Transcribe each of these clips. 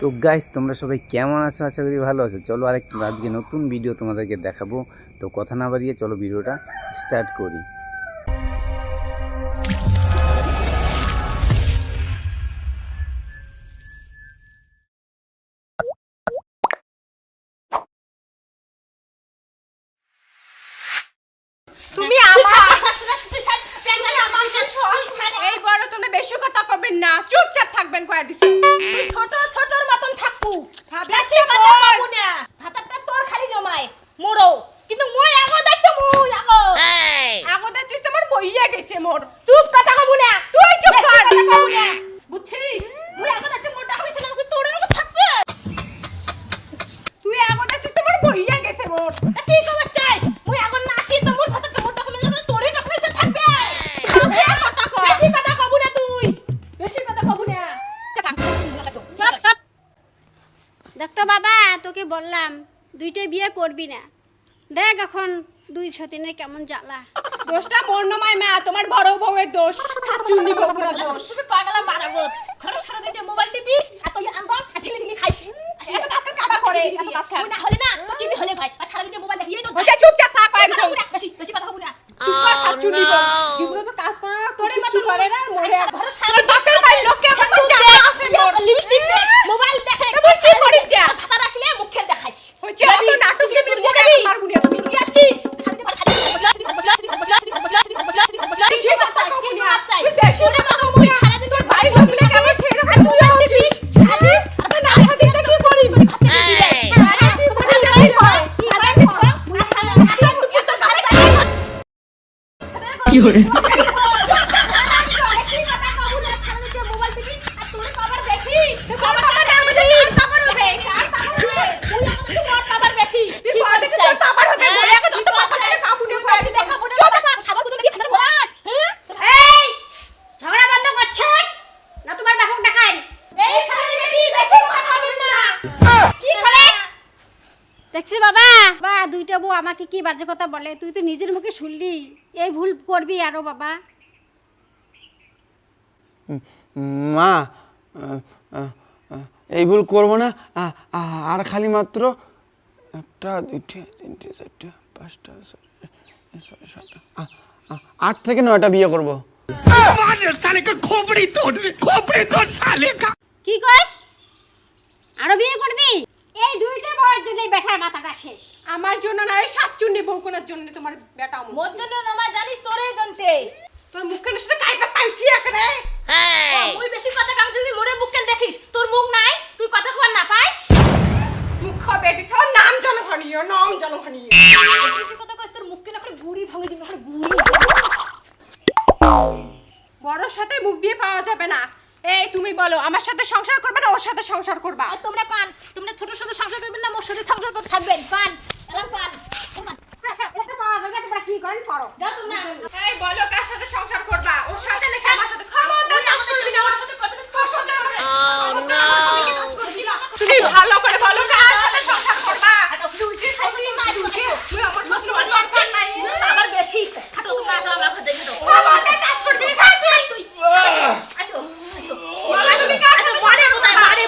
তো গাইস তোমরা সবাই কেমন আছো? আশা করি ভালো আছো। চলো আরেকটা আজকে নতুন ভিডিও তোমাদেরকে দেখাবো। তো কথা না বাড়িয়ে চলো ভিডিওটা স্টার্ট করি। কিন্তু মই আগো দাইছ মুই আগো আগতে চিস তোমার বইয়া গেছে মোর চুপ কথা কবু না। তুই চুপ কর। কথা না। বুঝছিস মই আগো দাইছ মোড়টা হইছে না তোর এরকম থাকবে। তুই আগতে চিস তোমার বইয়া গেছে মোর তুই কবে চাইস মই আগো না আসি তো মোর ভাতারটা মোড়টা কমে যাবে তোরই টাকা পয়সা থাকবে। কথা কর। বেশি কথা কবু না তুই। বেশি কথা কবু না। চুপ চুপ। দেখ তো বাবা তোকে বললাম দুইটাই বিয়ে করবি না। দেখ এখন দুই ছদিনের কেমন জ্বালা দোষটা মোর নমায় মা তোমার বড় বউয়ের দোষ চুন্নি বউগুলোর দোষ তুমি খরচ সারা দিন মোবাইল টিপিস আর তুই আঙ্গল আর ঠেলে ঠেলে খাইস এত কাজ কার কাবা করে, এত কাজ কার? না হলে না তো কি হলে ভাই আর সারা দিন মোবাইল দেখিয়ে তো ওইটা চুপচাপ থাক কয়া বেশি বেশি কথা বলব না চুপ কর সব চুন্নি বউ এগুলো তো কাজ করে না তোরে তোরে কিছু মতন করে না মরে আর ঘরে তোর বাপের বাড়ির লোককে আছে লিপস্টিক মোবাইল দেখে। আসলে মুখে দেখাইস হচ্ছে অত নাটক দিয়ে তুমি মরে একবার মারবো না তুমি কি আছিস সারা দিন সারা দিন বসলা বসলা বসলা বসলা বসলা বসলা বেশি কথা কবি না চাই তুই বেশি কথা কবি না সারা দিন তোর বাড়ির লোকগুলো কেমন সেরকম তুই হচ্ছিস সারাদিন তুই না সাদিন কি করি কি করে তুই বড় থেকে তোর বাবার হবে, মরে গেছে, তোর বাবার থেকে পাবো না, কয়া দিছি। চুপ ঝগড়া বন্ধ করছেন না তোমার বাপক দেখান কি করে দেখছি বাবা। বা দুইটা বউ আমাকে কি বাজে কথা বলে? তুই তো নিজের মুখে শুনলি। এই ভুল করবি আরও বাবা। মা এই ভুল করব না। আর খালি মাত্র একটা দুইটা তিনটে চারটে পাঁচটা ছয়টা, আট থেকে নয়টা বিয়ে করব। কি কস আরও বিয়ে করবি এই দুইটা বউয়ের জন্য শেষ। আমার জন্য না এই সাতচুন্নি বউকুনার জন্য তোমার বেটা অমন। মোর জন্য নমা জানিস তোরে জনতে তোর মুখের সাথে কাইপা পাইছি এখানে। মুই বেশি কথা কাম যদি মোরে বুকেন দেখিস তোর মুখ নাই তুই কথা কবার না পাইস? মুখ বেটি সব নাম জনগণীয় নাম জনগণীয় বেশি বেশি কথা কইস তোর মুখ কেন করে বুড়ি ভাঙে দিন করে বুড়ি বড় সাথে মুখ দিয়ে পাওয়া যাবে না। এই তুমি বলো আমার সাথে সংসার করবে না ওর সাথে সংসার করবে আর তোমরা পান তোমরা ছোট সাথে সংসার করবে না ওর সাথে সংসার করতে থাকবেন পান এরা কান এটা পাওয়া যাবে না, তোমরা কি করেন করো যাও তোমরা এই বলো কার সাথে সংসার করবা ওর সাথে না আমার সাথে খবরদার সংসার করবি না ওর সাথে করবে না তুমি ভালো করে বলো কার সাথে সংসার করবা তুই আমার সাথে লজ্জা নাই আবার বেশি খাটো তো কাটো আমরা খাতে দিও খবরদার কাজ করবি না তুই তুই আসো আসো বলো তুমি কার সাথে মারে বোধহয় মারে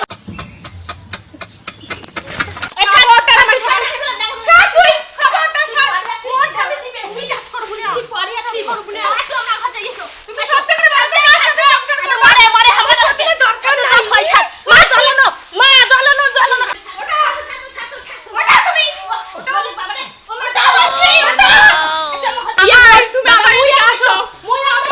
খবরদার আমার সাথে সব তুই খবরদার সব তুমি সত্যি করে বলো কার সাথে সংসার করবা আমার সাথে দরকার নাই ওটা তুমি আমার তুমি আমার এদিকে আসো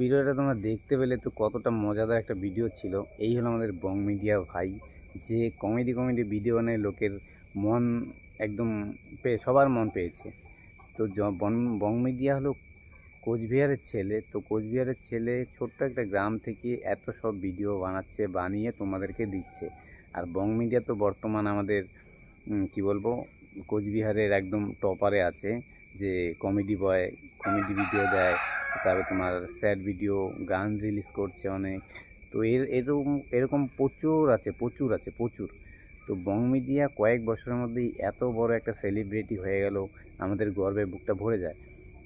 ভিডিওটা তোমরা দেখতে পেলে তো কতটা মজাদার একটা ভিডিও ছিল। এই হলো আমাদের বং মিডিয়া ভাই, যে কমেডি কমেডি ভিডিও বানায় লোকের মন একদম পেয়ে সবার মন পেয়েছে। তো বং মিডিয়া হলো কোচবিহারের ছেলে। তো কোচবিহারের ছেলে ছোট্ট একটা গ্রাম থেকে এত সব ভিডিও বানাচ্ছে, বানিয়ে তোমাদেরকে দিচ্ছে। আর বং মিডিয়া তো বর্তমান আমাদের কি বলব, কোচবিহারের একদম টপারে আছে, যে কমেডি বয়, কমেডি ভিডিও দেয়। তারপরে তোমার স্যাড ভিডিও গান রিলিজ করছে অনেক। তো এর, এরকম এরকম প্রচুর আছে প্রচুর আছে, প্রচুর। তো বং মিডিয়া কয়েক বছরের মধ্যেই এত বড় একটা সেলিব্রিটি হয়ে গেল, আমাদের গর্বে বুকটা ভরে যায়।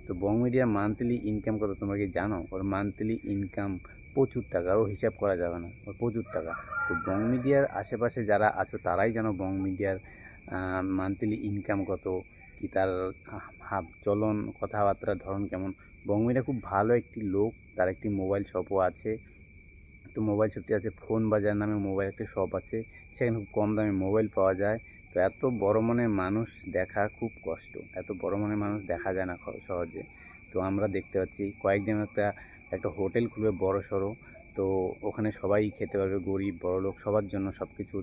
তো বং মিডিয়ার মান্থলি ইনকাম কত তোমরা কি জানো? ওর মান্থলি ইনকাম প্রচুর টাকা ও হিসাব করা যাবে না, ওর প্রচুর টাকা। তো বং মিডিয়ার আশেপাশে যারা আছো, তারাই জানো বং মিডিয়ার মান্থলি ইনকাম কত। কি তার হাব চলন, কথাবার্তার ধরন কেমন? বং মিডিয়া খুব ভালো একটি লোক, তার একটি মোবাইল শপও আছে। তো মোবাইল শপটি আছে, ফোন বাজার নামে মোবাইল একটা শপ আছে। সেখানে খুব কম দামে মোবাইল পাওয়া যায়। তো এত বড় মনের মানুষ দেখা খুব কষ্ট। এত বড় মনের মানুষ দেখা যায় না সহজে। তো আমরা দেখতে পাচ্ছি, কয়েকদিন একটা একটা হোটেল খুলবে বড় সড়ো তো ওখানে সবাই খেতে পারবে, গরিব বড় লোক সবার জন্য সব কিছু